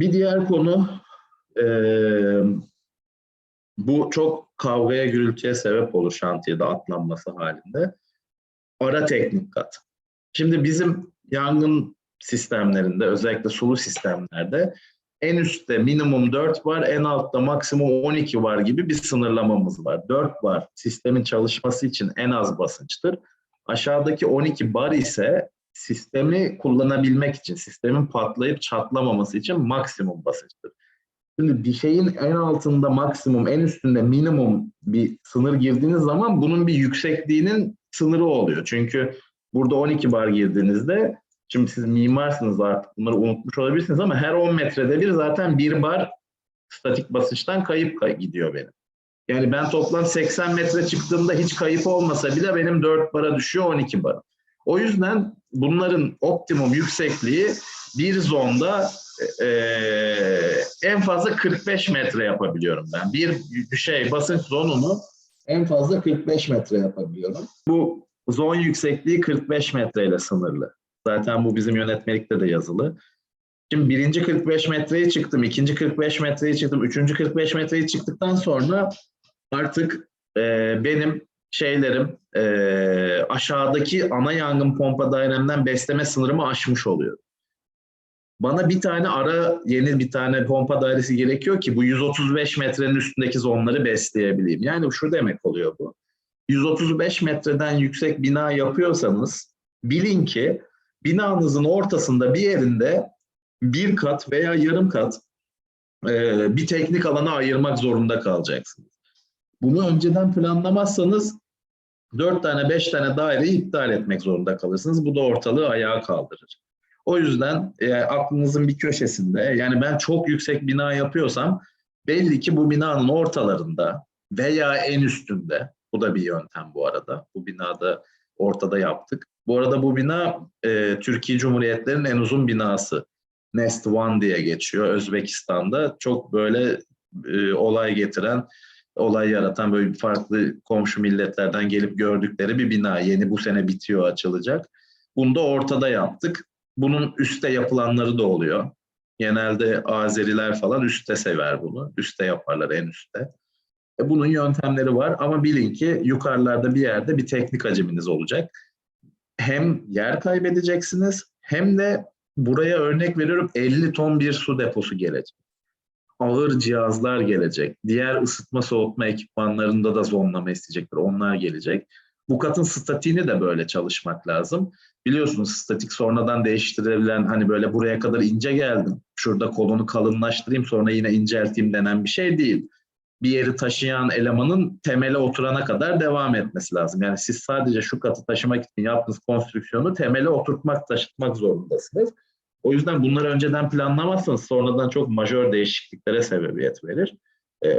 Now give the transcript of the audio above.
Bir diğer konu e, bu çok kavgaya gürültüye sebep olur şantiyede atlanması halinde. Ara teknik kat. Şimdi bizim yangın sistemlerinde özellikle sulu sistemlerde en üstte minimum 4 var, en altta maksimum 12 var gibi bir sınırlamamız var. 4 var sistemin çalışması için en az basınçtır. Aşağıdaki 12 bar ise sistemi kullanabilmek için, sistemin patlayıp çatlamaması için maksimum basınçtır. Şimdi bir şeyin en altında maksimum, en üstünde minimum bir sınır girdiğiniz zaman bunun bir yüksekliğinin sınırı oluyor. Çünkü burada 12 bar girdiğinizde, şimdi siz mimarsınız artık bunları unutmuş olabilirsiniz ama her 10 metrede bir zaten bir bar statik basınçtan kayıp kay- gidiyor benim. Yani ben toplam 80 metre çıktığımda hiç kayıp olmasa bile benim 4 bara düşüyor 12 bara. O yüzden bunların optimum yüksekliği bir zonda eee, en fazla 45 metre yapabiliyorum ben. Bir şey basınç zonunu en fazla 45 metre yapabiliyorum. Bu zon yüksekliği 45 metreyle sınırlı. Zaten bu bizim yönetmelikte de yazılı. Şimdi birinci 45 metreye çıktım, ikinci 45 metreye çıktım, üçüncü 45 metreye çıktıktan sonra artık eee, benim şeylerim eee, aşağıdaki ana yangın pompa dairemden besleme sınırımı aşmış oluyor. Bana bir tane ara yeni bir tane pompa dairesi gerekiyor ki bu 135 metrenin üstündeki zonları besleyebileyim. Yani şu demek oluyor bu. 135 metreden yüksek bina yapıyorsanız bilin ki binanızın ortasında bir yerinde bir kat veya yarım kat e, bir teknik alana ayırmak zorunda kalacaksınız. Bunu önceden planlamazsanız 4 tane 5 tane daireyi iptal etmek zorunda kalırsınız. Bu da ortalığı ayağa kaldırır. O yüzden e, aklınızın bir köşesinde yani ben çok yüksek bina yapıyorsam belli ki bu binanın ortalarında veya en üstünde bu da bir yöntem bu arada. Bu binada ortada yaptık. Bu arada bu bina e, Türkiye Cumhuriyetlerinin en uzun binası. Nest One diye geçiyor Özbekistan'da. Çok böyle e, olay getiren, olay yaratan böyle farklı komşu milletlerden gelip gördükleri bir bina. Yeni bu sene bitiyor, açılacak. Bunu da ortada yaptık. Bunun üstte yapılanları da oluyor. Genelde Azeriler falan üstte sever bunu. Üstte yaparlar en üstte. E, bunun yöntemleri var ama bilin ki yukarılarda bir yerde bir teknik haciminiz olacak. Hem yer kaybedeceksiniz hem de buraya örnek veriyorum 50 ton bir su deposu gelecek. Ağır cihazlar gelecek. Diğer ısıtma soğutma ekipmanlarında da zonlama isteyecekler. Onlar gelecek. Bu katın statiğini de böyle çalışmak lazım. Biliyorsunuz statik sonradan değiştirilebilen hani böyle buraya kadar ince geldim. Şurada kolonu kalınlaştırayım sonra yine incelteyim denen bir şey değil. Bir yeri taşıyan elemanın temele oturana kadar devam etmesi lazım. Yani siz sadece şu katı taşımak için yaptığınız konstrüksiyonu temele oturtmak, taşıtmak zorundasınız. O yüzden bunları önceden planlamazsanız sonradan çok majör değişikliklere sebebiyet verir.